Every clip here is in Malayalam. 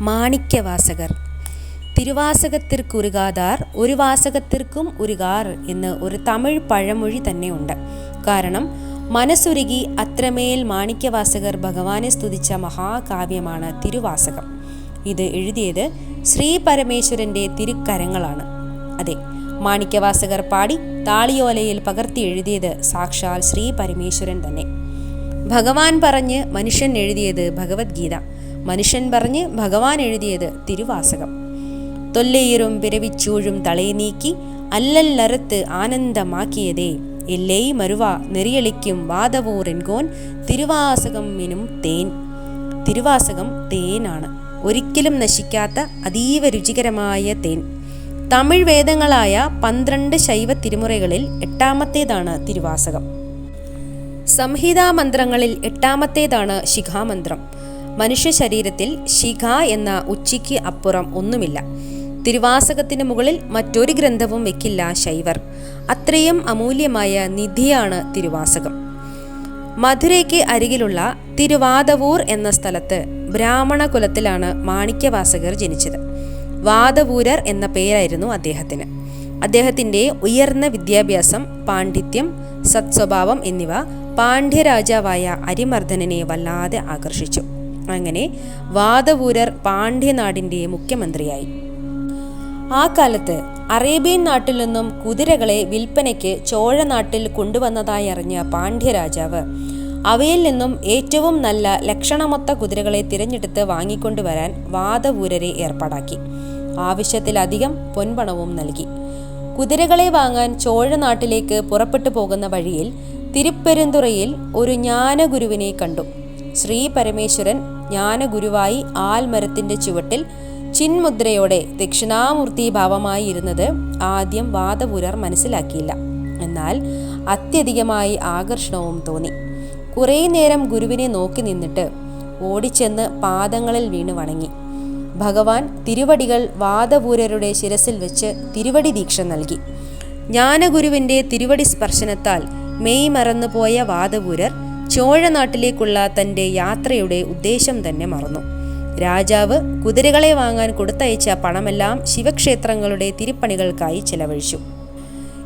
മാണിക്യവാസകർ. തിരുവാസകത്തിർക്കുരുകാതാർ ഒരു വാസകത്തിർക്കും ഉരുകാർ എന്ന് ഒരു തമിഴ് പഴമൊഴി തന്നെയുണ്ട്. കാരണം മനസ്സുരുകി അത്രമേൽ മാണിക്യവാസകർ ഭഗവാനെ സ്തുതിച്ച മഹാകാവ്യമാണ് തിരുവാസകം. ഇത് എഴുതിയത് ശ്രീ പരമേശ്വരന്റെ തിരുക്കരങ്ങളാണ്. അതെ മാണിക്യവാസകർ പാടി താളിയോലയിൽ പകർത്തി എഴുതിയത് സാക്ഷാൽ ശ്രീ പരമേശ്വരൻ തന്നെ. ഭഗവാൻ പറഞ്ഞ് മനുഷ്യൻ എഴുതിയത് ഭഗവത്ഗീത. മനുഷ്യൻ പറഞ്ഞ് ഭഗവാൻ എഴുതിയത് തിരുവാസകം. തൊല്ലയിറും പിരവിച്ചൂഴും തളയെ നീക്കി അല്ലല്ലറുത്ത് ആനന്ദമാക്കിയതേ എല്ലേ മരുവ നെറിയളിക്കും വാദവൂർ എൻകോൻ തിരുവാസകം മിനും തേൻ. തിരുവാസകം തേനാണ് ഒരിക്കലും നശിക്കാത്ത അതീവ രുചികരമായ തേൻ. തമിഴ് വേദങ്ങളായ പന്ത്രണ്ട് ശൈവ തിരുമുറകളിൽ എട്ടാമത്തേതാണ് തിരുവാസകം. സംഹിതാ മന്ത്രങ്ങളിൽ എട്ടാമത്തേതാണ് ശിഖാമന്ത്രം. മനുഷ്യ ശരീരത്തിൽ ശിഖ എന്ന ഉച്ചിക്ക് അപ്പുറം ഒന്നുമില്ല. തിരുവാസകത്തിന് മുകളിൽ മറ്റൊരു ഗ്രന്ഥവും വെക്കില്ല ശൈവർ. അത്രയും അമൂല്യമായ നിധിയാണ് തിരുവാസകം. മധുരയ്ക്ക് അരികിലുള്ള തിരുവാദവൂർ എന്ന സ്ഥലത്ത് ബ്രാഹ്മണ കുലത്തിലാണ് മാണിക്യവാസകർ ജനിച്ചത്. വാദവൂരർ എന്ന പേരായിരുന്നു അദ്ദേഹത്തിന്. അദ്ദേഹത്തിന്റെ ഉയർന്ന വിദ്യാഭ്യാസം പാണ്ഡിത്യം സത്സ്വഭാവം എന്നിവ പാണ്ഡ്യരാജാവായ അരിമർദ്ദനെ വല്ലാതെ ആകർഷിച്ചു. അങ്ങനെ വാദവൂരർ പാണ്ഡ്യനാടിന്റെ മുഖ്യമന്ത്രിയായി. ആ കാലത്ത് അറേബ്യൻ നാട്ടിൽ നിന്നും കുതിരകളെ വിൽപ്പനയ്ക്ക് ചോഴ നാട്ടിൽ കൊണ്ടുവന്നതായി അറിഞ്ഞ പാണ്ഡ്യരാജാവ് അവയിൽ നിന്നും ഏറ്റവും നല്ല ലക്ഷണമൊത്ത കുതിരകളെ തിരഞ്ഞെടുത്ത് വാങ്ങിക്കൊണ്ടുവരാൻ വാദവൂരരെ ഏർപ്പാടാക്കി. ആവശ്യത്തിലധികം പൊൻപണവും നൽകി. കുതിരകളെ വാങ്ങാൻ ചോഴ നാട്ടിലേക്ക് പുറപ്പെട്ടു പോകുന്ന വഴിയിൽ തിരുപ്പെരുന്തുറയിൽ ഒരു ജ്ഞാനഗുരുവിനെ കണ്ടു. ശ്രീ പരമേശ്വരൻ ജ്ഞാനഗുരുവായി ആൽമരത്തിന്റെ ചുവട്ടിൽ ചിന്മുദ്രയോടെ ദക്ഷിണാമൂർത്തി ഭാവമായി ഇരുന്നത് ആദ്യം വാദപുരർ മനസ്സിലാക്കിയില്ല. എന്നാൽ അത്യധികമായി ആകർഷണവും തോന്നി. കുറേ നേരം ഗുരുവിനെ നോക്കി നിന്നിട്ട് ഓടിച്ചെന്ന് പാദങ്ങളിൽ വീണ് വണങ്ങി. ഭഗവാൻ തിരുവടികൾ വാദപൂരരുടെ ശിരസിൽ വെച്ച് തിരുവടി ദീക്ഷ നൽകി. ജ്ഞാനഗുരുവിന്റെ തിരുവടി സ്പർശനത്താൽ മെയ് മറന്നുപോയ വാദപൂരർ ചോഴ നാട്ടിലേക്കുള്ള തന്റെ യാത്രയുടെ ഉദ്ദേശം തന്നെ മറന്നു. രാജാവ് കുതിരകളെ വാങ്ങാൻ കൊടുത്തയച്ച പണമെല്ലാം ശിവക്ഷേത്രങ്ങളുടെ തിരുപ്പണികൾക്കായി ചെലവഴിച്ചു.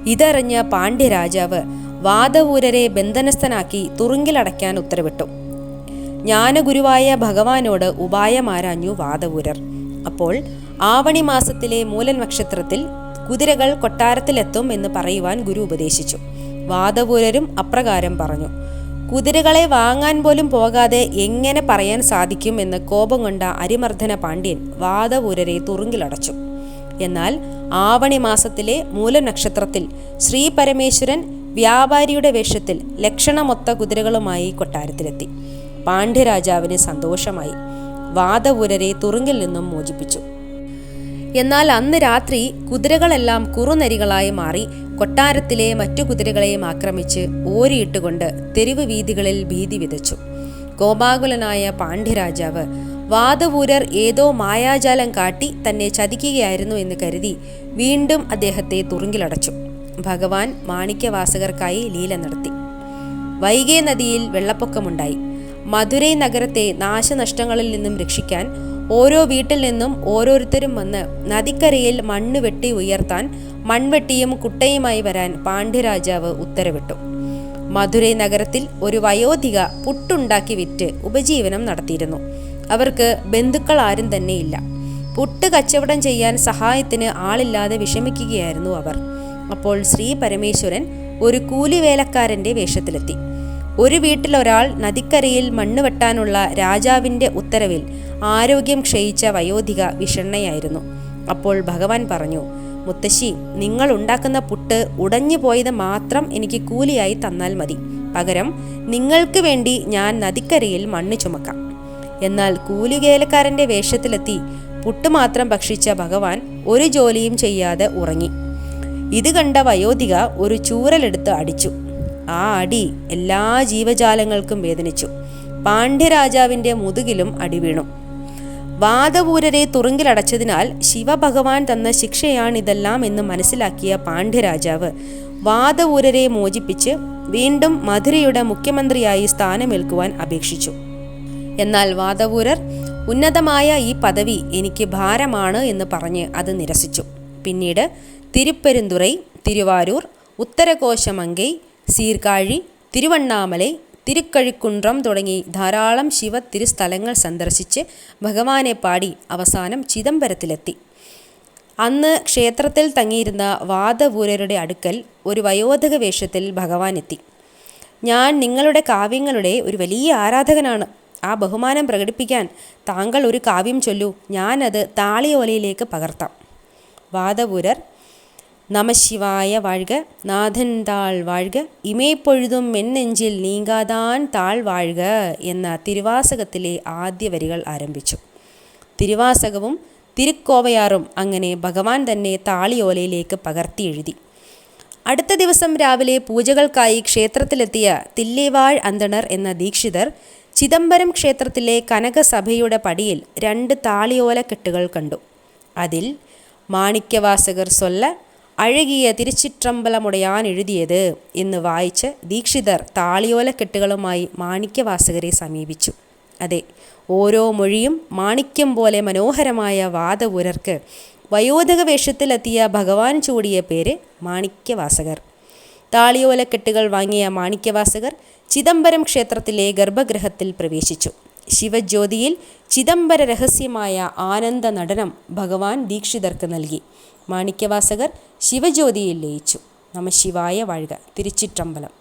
ഇതറിഞ്ഞ പാണ്ഡ്യരാജാവ് വാദവൂരരെ ബന്ധനസ്ഥനാക്കി തുറുങ്കിലടയ്ക്കാൻ ഉത്തരവിട്ടു. ജ്ഞാനഗുരുവായ ഭഗവാനോട് ഉപായമാരാഞ്ഞു വാദവൂരർ. അപ്പോൾ ആവണി മാസത്തിലെ മൂലൻ നക്ഷത്രത്തിൽ കുതിരകൾ കൊട്ടാരത്തിലെത്തും എന്ന് പറയുവാൻ ഗുരു ഉപദേശിച്ചു. വാദവൂരരും അപ്രകാരം പറഞ്ഞു കുതിരകളെ വാങ്ങാൻ പോലും പോകാതെ എങ്ങനെ പറയാൻ സാധിക്കും എന്ന് കോപം കൊണ്ട അരിമർദ്ദന പാണ്ഡ്യൻ വാദപൂരരെ തുറുങ്കിലടച്ചു. എന്നാൽ ആവണി മാസത്തിലെ മൂലനക്ഷത്രത്തിൽ ശ്രീ പരമേശ്വരൻ വ്യാപാരിയുടെ വേഷത്തിൽ ലക്ഷണമൊത്ത കുതിരകളുമായി കൊട്ടാരത്തിലെത്തി. പാണ്ഡ്യരാജാവിന് സന്തോഷമായി. വാദപൂരരെ തുറുങ്കിൽ നിന്നും മോചിപ്പിച്ചു. എന്നാൽ അന്ന് രാത്രി കുതിരകളെല്ലാം കുറുനരികളായി മാറി കൊട്ടാരത്തിലെ മറ്റു കുതിരകളെയും ആക്രമിച്ച് ഓരിയിട്ടുകൊണ്ട് തെരുവ് വീതികളിൽ ഭീതി വിതച്ചു. കോപാകുലനായ പാണ്ഡ്യരാജാവ് വാദവൂരർ ഏതോ മായാജാലം കാട്ടി തന്നെ ചതിക്കുകയായിരുന്നു എന്ന് കരുതി വീണ്ടും അദ്ദേഹത്തെ തുറുങ്കിലടച്ചു. ഭഗവാൻ മാണിക്യവാസകർക്കായി ലീല നടത്തി. വൈകേ നദിയിൽ വെള്ളപ്പൊക്കമുണ്ടായി. മധുരൈ നഗരത്തെ നാശനഷ്ടങ്ങളിൽ നിന്നും രക്ഷിക്കാൻ ഓരോ വീട്ടിൽ നിന്നും ഓരോരുത്തരും വന്ന് നദിക്കരയിൽ മണ്ണ് വെട്ടി ഉയർത്താൻ മൺവെട്ടിയും കുട്ടയുമായി വരാൻ പാണ്ഡ്യരാജാവ് ഉത്തരവിട്ടു. മധുരൈ നഗരത്തിൽ ഒരു വയോധിക പുട്ടുണ്ടാക്കി വിറ്റ് ഉപജീവനം നടത്തിയിരുന്നു. അവർക്ക് ബന്ധുക്കൾ ആരും തന്നെയില്ല. പുട്ട് കച്ചവടം ചെയ്യാൻ സഹായത്തിന് ആളില്ലാതെ വിഷമിക്കുകയായിരുന്നു അവർ. അപ്പോൾ ശ്രീ പരമേശ്വരൻ ഒരു കൂലിവേലക്കാരന്റെ വേഷത്തിലെത്തി. ഒരു വീട്ടിലൊരാൾ നദിക്കരയിൽ മണ്ണ് വെട്ടാനുള്ള രാജാവിന്റെ ഉത്തരവിൽ ആരോഗ്യം ക്ഷയിച്ച വയോധിക വിഷണ്ണയായിരുന്നു. അപ്പോൾ ഭഗവാൻ പറഞ്ഞു മുത്തശ്ശി നിങ്ങൾ ഉണ്ടാക്കുന്ന പുട്ട് ഉടഞ്ഞു പോയത് മാത്രം എനിക്ക് കൂലിയായി തന്നാൽ മതി. പകരം നിങ്ങൾക്ക് വേണ്ടി ഞാൻ നദിക്കരയിൽ മണ്ണ് ചുമക്കാം. എന്നാൽ കൂലിവേലക്കാരന്റെ വേഷത്തിലെത്തി പുട്ട് മാത്രം ഭക്ഷിച്ച ഭഗവാൻ ഒരു ജോലിയും ചെയ്യാതെ ഉറങ്ങി. ഇത് കണ്ട വയോധിക ഒരു ചൂരലെടുത്ത് അടിച്ചു. ആ അടി എല്ലാ ജീവജാലങ്ങൾക്കും വേദനിച്ചു. പാണ്ഡ്യരാജാവിന്റെ മുതുകിലും അടി വീണു. വാദപൂരരെ തുറുങ്കിലടച്ചതിനാൽ ശിവഭഗവാൻ തന്ന ശിക്ഷയാണിതെല്ലാം എന്ന് മനസ്സിലാക്കിയ പാണ്ഡ്യരാജാവ് വാദപൂരരെ മോചിപ്പിച്ച് വീണ്ടും മധുരയുടെ മുഖ്യമന്ത്രിയായി സ്ഥാനമേൽക്കുവാൻ അപേക്ഷിച്ചു. എന്നാൽ വാദപൂരർ ഉന്നതമായ ഈ പദവി എനിക്ക് ഭാരമാണ് എന്ന് പറഞ്ഞ് അത് നിരസിച്ചു. പിന്നീട് തിരുപ്പെരുന്തുറൈ തിരുവാരൂർ ഉത്തരകോശമങ്കൈ സീർക്കാഴി തിരുവണ്ണാമലൈ തിരുക്കഴിക്കുണ്ട്രം തുടങ്ങി ധാരാളം ശിവ തിരുസ്ഥലങ്ങൾ സന്ദർശിച്ച് ഭഗവാനെ പാടി അവസാനം ചിദംബരത്തിലെത്തി. അന്ന് ക്ഷേത്രത്തിൽ തങ്ങിയിരുന്ന വാദപൂരരുടെ അടുക്കൽ ഒരു വയോധക വേഷത്തിൽ ഭഗവാൻ എത്തി. ഞാൻ നിങ്ങളുടെ കാവ്യങ്ങളുടെ ഒരു വലിയ ആരാധകനാണ്. ആ ബഹുമാനം പ്രകടിപ്പിക്കാൻ താങ്കൾ ഒരു കാവ്യം ചൊല്ലൂ. ഞാനത് താളിയോലയിലേക്ക് പകർത്താം. വാദപൂരർ നമശിവായ വാഴ്ക നാഥൻ താൾ വാഴ്ക ഇമേപ്പൊഴുതും മെന്നെഞ്ചിൽ നീങ്കാതാൻ താൾ വാഴ്ക എന്ന തിരുവാസകത്തിലെ ആദ്യ വരികൾ ആരംഭിച്ചു. തിരുവാസകവും തിരുക്കോവയാറും അങ്ങനെ ഭഗവാൻ തന്നെ താളിയോലയിലേക്ക് പകർത്തി എഴുതി. അടുത്ത ദിവസം രാവിലെ പൂജകൾക്കായി ക്ഷേത്രത്തിലെത്തിയ തില്ലേവാൾ അന്തണർ എന്ന ദീക്ഷിതർ ചിദംബരം ക്ഷേത്രത്തിലെ കനകസഭയുടെ പടിയിൽ രണ്ട് താളിയോല കെട്ടുകൾ കണ്ടു. അതിൽ മാണിക്യവാസകർ സൊല്ല അഴകിയ തിരുച്ചിറ്റമ്പലമുടയാൻ എഴുതിയത് എന്ന് വായിച്ച് ദീക്ഷിതർ താളിയോലക്കെട്ടുകളുമായി മാണിക്യവാസകരെ സമീപിച്ചു. അതെ ഓരോ മൊഴിയും മാണിക്യം പോലെ മനോഹരമായ വാദപുരർക്ക് വയോധക വേഷത്തിലെത്തിയ ഭഗവാൻ ചൂടിയ പേര് മാണിക്യവാസകർ. താളിയോലക്കെട്ടുകൾ വാങ്ങിയ മാണിക്യവാസകർ ചിദംബരം ക്ഷേത്രത്തിലെ ഗർഭഗൃഹത്തിൽ പ്രവേശിച്ചു. ശിവജ്യോതിയിൽ ചിദംബര രഹസ്യമായ ആനന്ദ നടനം ഭഗവാൻ ദീക്ഷിതർക്ക് നൽകി. മാണിക്യവാസകർ ശിവജ്യോതിയിൽ ലയിച്ചു. നമ ശിവായ വാഴുക. തിരുച്ചിറ്റമ്പലം